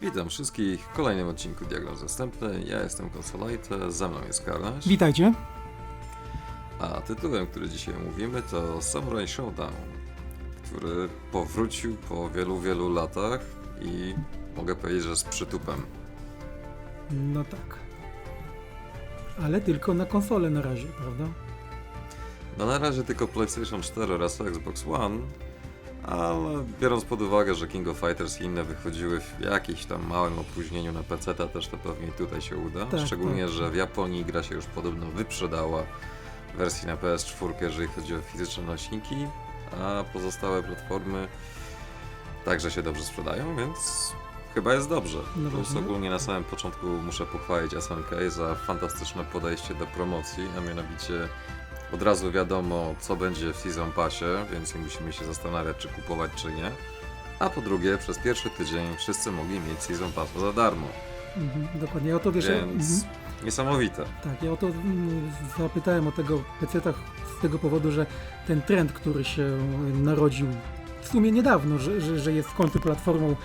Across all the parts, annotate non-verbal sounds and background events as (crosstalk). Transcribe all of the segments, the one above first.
Witam wszystkich w kolejnym odcinku Diagnoz Zastępny. Ja jestem Consolite, ze mną jest Karaś. Witajcie. A tytułem, który dzisiaj mówimy to Samurai Showdown, który powrócił po wielu, wielu latach i mogę powiedzieć, że z przytupem. No tak. Ale tylko na konsolę na razie, prawda? No na razie tylko PlayStation 4 oraz Xbox One, ale biorąc pod uwagę, że King of Fighters i inne wychodziły w jakimś tam małym opóźnieniu na PC, to też to pewnie tutaj się uda. Tak, Szczególnie, tak. że w Japonii gra się już podobno wyprzedała w wersji na PS4, jeżeli chodzi o fizyczne nośniki, a pozostałe platformy także się dobrze sprzedają, więc chyba jest dobrze. No Plus ogólnie na samym początku muszę pochwalić SNK za fantastyczne podejście do promocji, a mianowicie od razu wiadomo, co będzie w Season Passie, więc nie musimy się zastanawiać, czy kupować, czy nie. A po drugie, przez pierwszy tydzień wszyscy mogli mieć Season Passa za darmo, Mhm, dokładnie. Ja o to wiesz. więc mhm, niesamowite. tak, ja o to mm, zapytałem o tego PC-tach z tego powodu, że ten trend, który się narodził w sumie niedawno, że, że, że jest w końcu platformą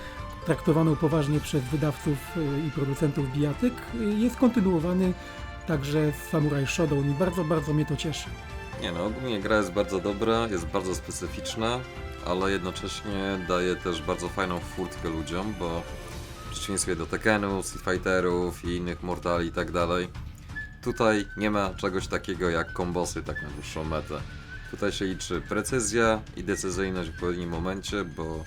traktowaną poważnie przez wydawców y, i producentów bijatyk, y, jest kontynuowany także z Samurai Shodown i bardzo, bardzo mnie to cieszy. Nie no, ogólnie gra jest bardzo dobra, jest bardzo specyficzna, ale jednocześnie daje też bardzo fajną furtkę ludziom, bo w przeciwieństwie do Tekkenów, Street Fighterów i innych Mortali i tak dalej, tutaj nie ma czegoś takiego jak kombosy tak na dłuższą metę. Tutaj się liczy precyzja i decyzyjność w odpowiednim momencie, bo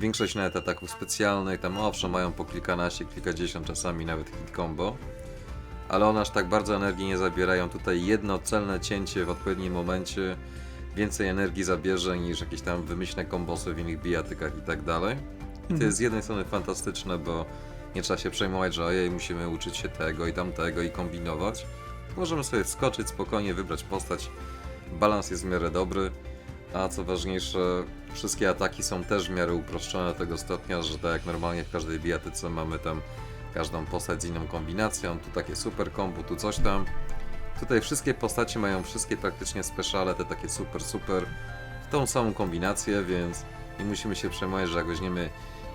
większość nawet ataków specjalnych, tam owszem mają po kilkanaście, kilkadziesiąt czasami nawet hit combo, ale one aż tak bardzo energii nie zabierają. Tutaj jedno celne cięcie w odpowiednim momencie więcej energii zabierze niż jakieś tam wymyślne kombosy w innych bijatykach i tak dalej. I to Mhm. jest z jednej strony fantastyczne, bo nie trzeba się przejmować, że ojej, musimy uczyć się tego i tamtego i kombinować. Możemy sobie wskoczyć, spokojnie wybrać postać. Balans jest w miarę dobry, a co ważniejsze, wszystkie ataki są też w miarę uproszczone do tego stopnia, że tak jak normalnie w każdej bijatyce mamy tam każdą postać z inną kombinacją, tu takie super kombo, tu coś tam. Tutaj wszystkie postacie mają wszystkie praktycznie speciale, te takie super, super, w tą samą kombinację, więc nie musimy się przejmować, że jak weźmiemy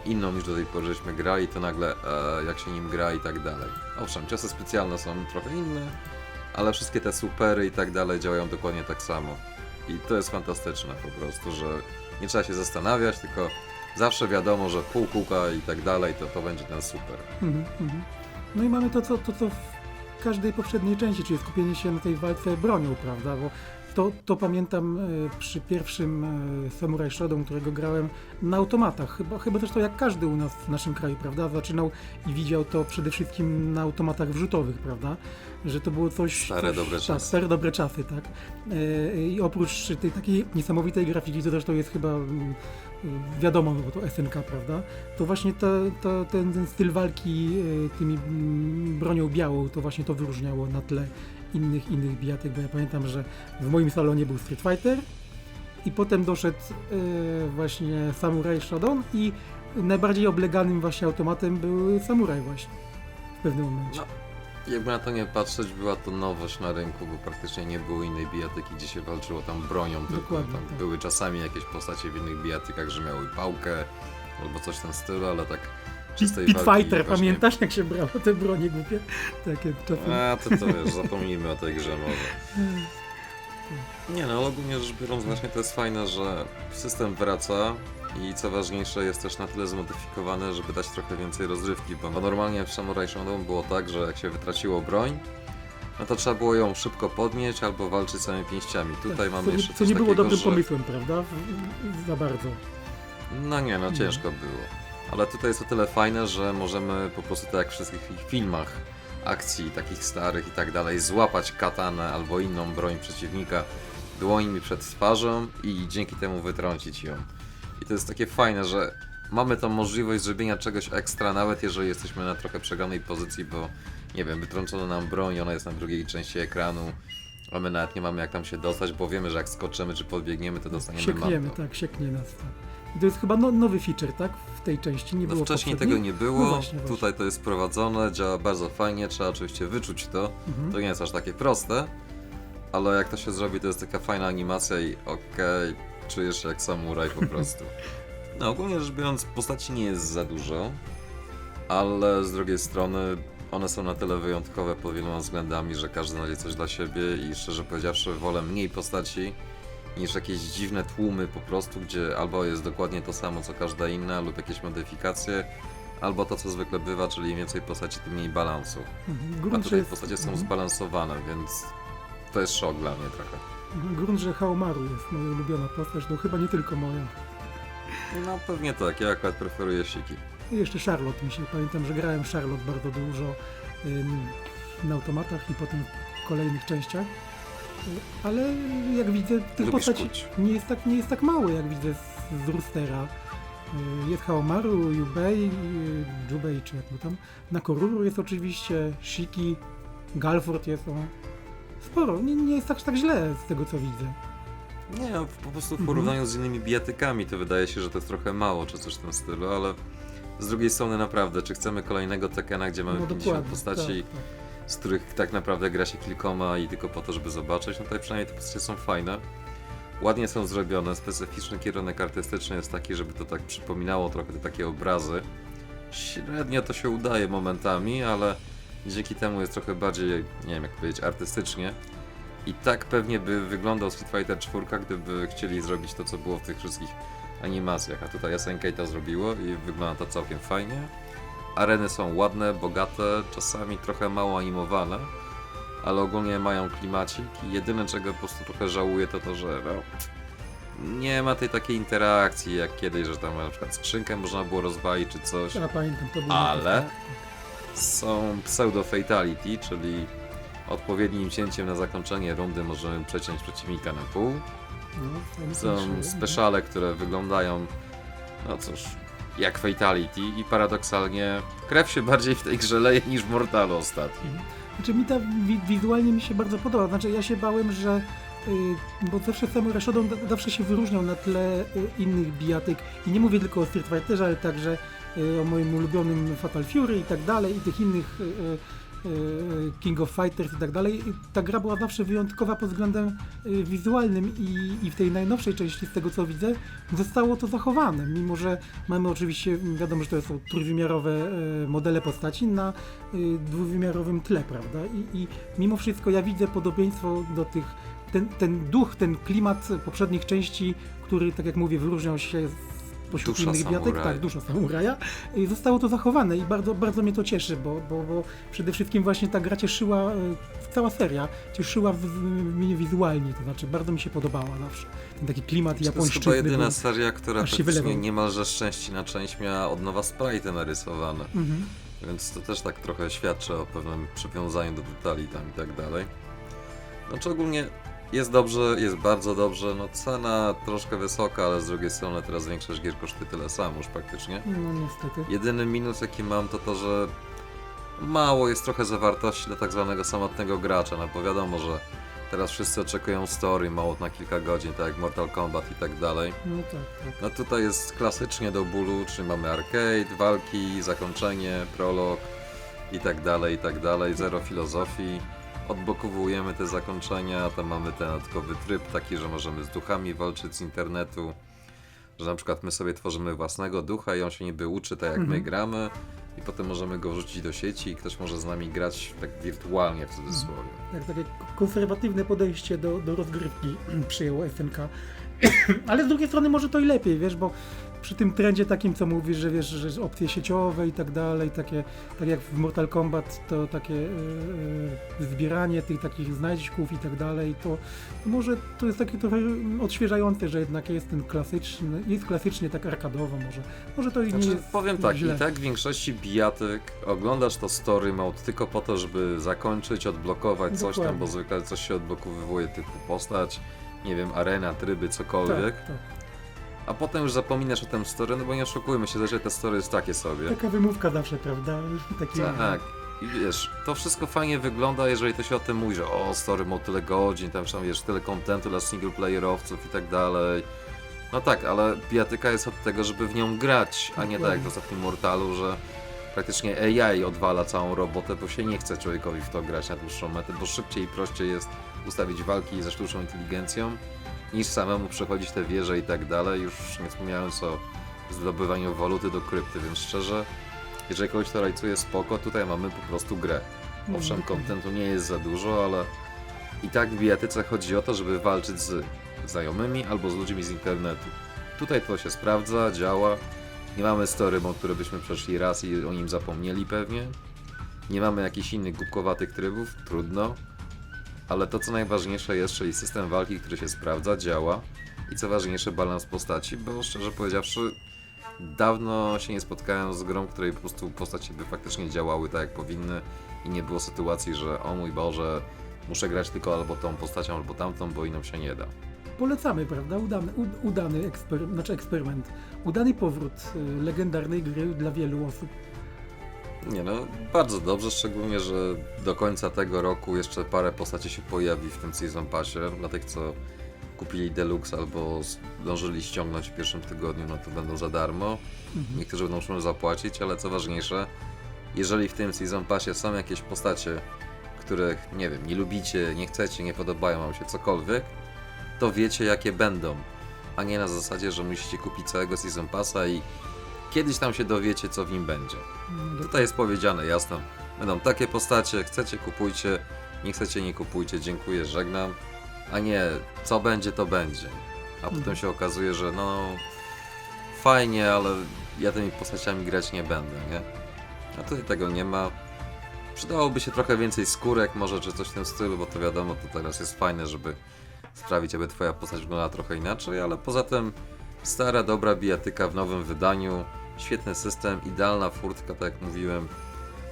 inną niż do tej pory żeśmy grali, to nagle e, jak się nim gra i tak dalej. Owszem, ciosy specjalne są trochę inne, ale wszystkie te supery i tak dalej działają dokładnie tak samo. I to jest fantastyczne po prostu, że nie trzeba się zastanawiać, tylko zawsze wiadomo, że pół kółka i tak dalej, to to będzie ten super. Mhm, mhm. No i mamy to co, to, co w każdej poprzedniej części, czyli skupienie się na tej walce bronią, prawda? Bo to, to pamiętam e, przy pierwszym e, Samurai Shodown, którego grałem na automatach. Chyba, chyba zresztą jak każdy u nas w naszym kraju, prawda? Zaczynał i widział to przede wszystkim na automatach wrzutowych, prawda? Że to było coś... Stare, dobre tak, czasy. Stare dobre czasy, tak. E, I oprócz tej takiej niesamowitej grafiki, to zresztą jest chyba mm, wiadomo, no bo to SNK, prawda? To właśnie to, to, ten, ten styl walki tymi mm, bronią białą, to właśnie to wyróżniało na tle innych innych bijatek, bo ja pamiętam, że w moim salonie był Street Fighter i potem doszedł e, właśnie Samurai Shodown i najbardziej obleganym właśnie automatem był Samurai właśnie w pewnym momencie. No, jakby na to nie patrzeć, była to nowość na rynku, bo praktycznie nie było innej bijatyki, gdzie się walczyło tam bronią, tylko Dokładnie, tam tak. były czasami jakieś postacie w innych bijatykach, że miały pałkę albo coś w tym stylu, ale tak czystej Pit walki Fighter, właśnie- pamiętasz jak się brało te bronie głupie? Takie czasem. A, to to wiesz, zapomnijmy o tej grze może. Nie no, ale ogólnie rzecz biorąc właśnie to jest fajne, że system wraca i co ważniejsze jest też na tyle zmodyfikowany, żeby dać trochę więcej rozrywki, bo normalnie w Samurai Shodown było tak, że jak się wytraciło broń, no to trzeba było ją szybko podnieść albo walczyć samymi pięściami. Tutaj mamy co, jeszcze co nie było takiego, dobrym że... pomysłem, prawda? Za bardzo. No nie, no ciężko było. Ale tutaj jest o tyle fajne, że możemy po prostu tak jak w wszystkich filmach akcji takich starych i tak dalej, złapać katanę albo inną broń przeciwnika dłońmi przed twarzą i dzięki temu wytrącić ją. I to jest takie fajne, że mamy tą możliwość zrobienia czegoś ekstra, nawet jeżeli jesteśmy na trochę przegranej pozycji, bo nie wiem, wytrącono nam broń, ona jest na drugiej części ekranu, a my nawet nie mamy jak tam się dostać, bo wiemy, że jak skoczymy czy podbiegniemy, to dostaniemy Siekniemy, manto. tak, sieknie nas. Tak. I to jest chyba no, nowy feature, tak? W tej części nie No było wcześniej poprzednich. tego nie było, No właśnie, właśnie. tutaj to jest wprowadzone, działa bardzo fajnie, trzeba oczywiście wyczuć to. Mhm. To nie jest aż takie proste, ale jak to się zrobi, to jest taka fajna animacja i okej, czujesz się jak samuraj po (laughs) prostu. No ogólnie rzecz biorąc, postaci nie jest za dużo. ale z drugiej strony one są na tyle wyjątkowe pod wieloma względami, że każdy znajdzie coś dla siebie i szczerze powiedziawszy wolę mniej postaci niż jakieś dziwne tłumy po prostu, gdzie albo jest dokładnie to samo co każda inna lub jakieś modyfikacje, albo to co zwykle bywa, czyli im więcej postaci, tym mniej balansu. Mhm. A Grunt, że, tutaj jest, postacie są mhm. zbalansowane, więc to jest szok dla mnie trochę. Mhm. grunt, że Haomaru jest moja ulubiona postać, no chyba nie tylko moja. No pewnie tak, ja akurat preferuję siki. I jeszcze Charlotte mi się, pamiętam, że grałem Charlotte bardzo dużo na automatach i potem w kolejnych częściach. Y, Ale jak widzę, tych postaci nie jest, tak, nie jest tak mało, jak widzę z, z Roostera. Y, Jest Haomaru, Yubei, y, Jubei, czy jak mu tam. Nakoruru jest oczywiście, Shiki, Galford jest o. Sporo, nie, nie jest tak, tak źle z tego co widzę. Nie, no, po prostu w Mhm. porównaniu z innymi bijatykami to wydaje się, że to jest trochę mało, czy coś w tym stylu, ale z drugiej strony naprawdę, czy chcemy kolejnego Tekena, gdzie mamy No 50 dokładnie. postaci, Tak, tak. z których tak naprawdę gra się kilkoma i tylko po to, żeby zobaczyć, no tutaj przynajmniej te postacie są fajne. Ładnie są zrobione, specyficzny kierunek artystyczny jest taki, żeby to tak przypominało trochę te takie obrazy. Średnio to się udaje momentami, ale dzięki temu jest trochę bardziej, nie wiem jak powiedzieć, artystycznie. I tak pewnie by wyglądał Street Fighter 4, gdyby chcieli zrobić to, co było w tych wszystkich animacjach. A tutaj SNK to zrobiło i wygląda to całkiem fajnie. Areny są ładne, bogate, czasami trochę mało animowane, ale ogólnie mają klimacik i jedyne czego po prostu trochę żałuję to to, że no, nie ma tej takiej interakcji jak kiedyś, że tam na przykład skrzynkę można było rozwalić czy coś. Ja pamiętam, to było Ale- Są pseudo fatality, czyli odpowiednim cięciem na zakończenie rundy możemy przeciąć przeciwnika na pół. Są speciale, które wyglądają, no cóż, jak fatality i paradoksalnie krew się bardziej w tej grze leje niż w Mortalu ostatnim. Znaczy mi ta wi- wizualnie mi się bardzo podoba. Znaczy ja się bałem, że y, bo zawsze Samurai Shodown da- zawsze się wyróżniał na tle y, innych bijatyk i nie mówię tylko o Street Fighterze, ale także y, o moim ulubionym Fatal Fury i tak dalej i tych innych King of Fighters i tak dalej. Ta gra była zawsze wyjątkowa pod względem y, wizualnym i, i w tej najnowszej części z tego co widzę zostało to zachowane, mimo że mamy oczywiście, wiadomo, że to są trójwymiarowe y, modele postaci na dwuwymiarowym tle, prawda? I, I mimo wszystko ja widzę podobieństwo do tych, ten, ten duch, ten klimat poprzednich części, który, tak jak mówię, wyróżniał się pośród Dusza innych samuraja. tak, dusza samuraja, i zostało to zachowane i bardzo, bardzo mnie to cieszy, bo, bo, bo przede wszystkim właśnie ta gra cieszyła, y, cała seria cieszyła mnie wizualnie, to znaczy bardzo mi się podobała zawsze. Ten taki klimat To jest chyba jedyna seria, która praktycznie niemalże z części na część miała od nowa sprite narysowane. Mhm. Więc to też tak trochę świadczy o pewnym przywiązaniu do detali tam i tak dalej. Znaczy ogólnie jest dobrze, jest bardzo dobrze, no cena troszkę wysoka, ale z drugiej strony teraz większość gier kosztuje tyle samo już praktycznie. No niestety. Jedyny minus jaki mam to to, że mało jest trochę zawartości dla tak zwanego samotnego gracza, no bo wiadomo, że teraz wszyscy oczekują story mode na kilka godzin, tak jak Mortal Kombat i tak dalej. No tak, tak. No tutaj jest klasycznie do bólu, czyli mamy arcade, walki, zakończenie, prolog i tak dalej, i tak dalej, zero filozofii. Odblokowujemy te zakończenia, tam mamy ten dodatkowy tryb taki, że możemy z duchami walczyć z internetu, że na przykład my sobie tworzymy własnego ducha i on się niby uczy tak jak my Mhm. gramy i potem możemy go wrzucić do sieci i ktoś może z nami grać tak wirtualnie w cudzysłowie. Tak, takie konserwatywne podejście do, do rozgrywki (clears throat) przyjęło SNK. (coughs) Ale z drugiej strony może to i lepiej, wiesz, bo przy tym trendzie takim, co mówisz, że wiesz, że opcje sieciowe i tak dalej, takie, tak jak w Mortal Kombat, to takie e, zbieranie tych takich znajdźków i tak dalej, to może to jest takie trochę odświeżające, że jednak jest ten klasyczny, jest klasycznie tak arkadowo może. Może to i nie Znaczy, jest powiem tak, źle. i tak w większości bijatyk oglądasz to story mode tylko po to, żeby zakończyć, odblokować coś tam, Dokładnie. bo zwykle coś się odblokowywuje typu postać, nie wiem, arena, tryby, cokolwiek, tak, tak. a potem już zapominasz o tym story, no bo nie oszukujmy się, że te story jest takie sobie. Taka wymówka zawsze, prawda? (laughs) Taki, Tak. I wiesz, to wszystko fajnie wygląda, jeżeli to się o tym mówi, że o, story mode tyle godzin, tam tam wiesz, tyle kontentu dla singleplayerowców i tak dalej. No tak, ale bijatyka jest od tego, żeby w nią grać, a nie tak jak w ostatnim Mortalu, że praktycznie AI odwala całą robotę, bo się nie chce człowiekowi w to grać na dłuższą metę, bo szybciej i prościej jest ustawić walki ze sztuczną inteligencją, niż samemu przechodzić te wieże i tak dalej, już nie wspomniałem o zdobywaniu waluty do krypty, więc szczerze, Jeżeli kogoś to rajcuje spoko, tutaj mamy po prostu grę. Owszem, kontentu nie jest za dużo, ale i tak w bijatyce chodzi o to, żeby walczyć z znajomymi albo z ludźmi z internetu. Tutaj to się sprawdza, działa. Nie mamy story mode, które byśmy przeszli raz i o nim zapomnieli pewnie. Nie mamy jakichś innych głupkowatych trybów, trudno. Ale to co najważniejsze jest, czyli system walki, który się sprawdza, działa. I co ważniejsze, balans postaci, bo szczerze powiedziawszy, dawno się nie spotkałem z grą, w której po prostu postaci by faktycznie działały tak jak powinny i nie było sytuacji, że o mój Boże, muszę grać tylko albo tą postacią, albo tamtą, bo inną się nie da. Polecamy, prawda? Udany, udany eksper, znaczy eksperyment. Udany powrót y, legendarnej gry dla wielu osób. Nie no, bardzo dobrze, szczególnie, że do końca tego roku jeszcze parę postaci się pojawi w tym Season Passie. Dla tych, co kupili Deluxe albo zdążyli ściągnąć w pierwszym tygodniu, no to będą za darmo. Mhm. Niektórzy będą musieli zapłacić, ale co ważniejsze, jeżeli w tym Season Passie są jakieś postacie, których, nie wiem, nie lubicie, nie chcecie, nie podobają wam się cokolwiek, to wiecie jakie będą. A nie na zasadzie, że musicie kupić całego Season Passa i kiedyś tam się dowiecie, co w nim będzie. Tutaj jest powiedziane jasno. Będą takie postacie, chcecie kupujcie, nie chcecie nie kupujcie, dziękuję, żegnam. A nie, co będzie, to będzie. A potem Mhm. się okazuje, że no fajnie, ale ja tymi postaciami grać nie będę, nie? A tutaj tego nie ma. Przydałoby się trochę więcej skórek, może czy coś w tym stylu, bo to wiadomo, to teraz jest fajne, żeby sprawić, aby twoja postać wyglądała trochę inaczej, ale poza tym stara, dobra bijatyka w nowym wydaniu, świetny system, idealna furtka, tak jak mówiłem,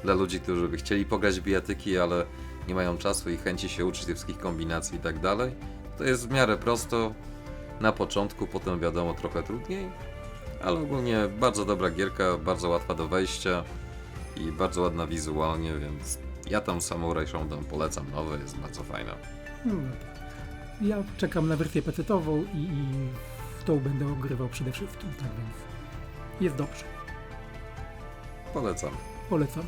dla ludzi, którzy by chcieli pograć bijatyki, ale nie mają czasu i chęci się uczyć tych wszystkich kombinacji i tak dalej. To jest w miarę prosto na początku, potem wiadomo trochę trudniej, ale ogólnie bardzo dobra gierka, bardzo łatwa do wejścia i bardzo ładna wizualnie, więc ja tam Samurai Shodown polecam, nowe, jest bardzo. No tak. Ja czekam na wersję PC-tową i, i w tą będę ogrywał przede wszystkim, tak więc jest dobrze. Polecam. Polecam.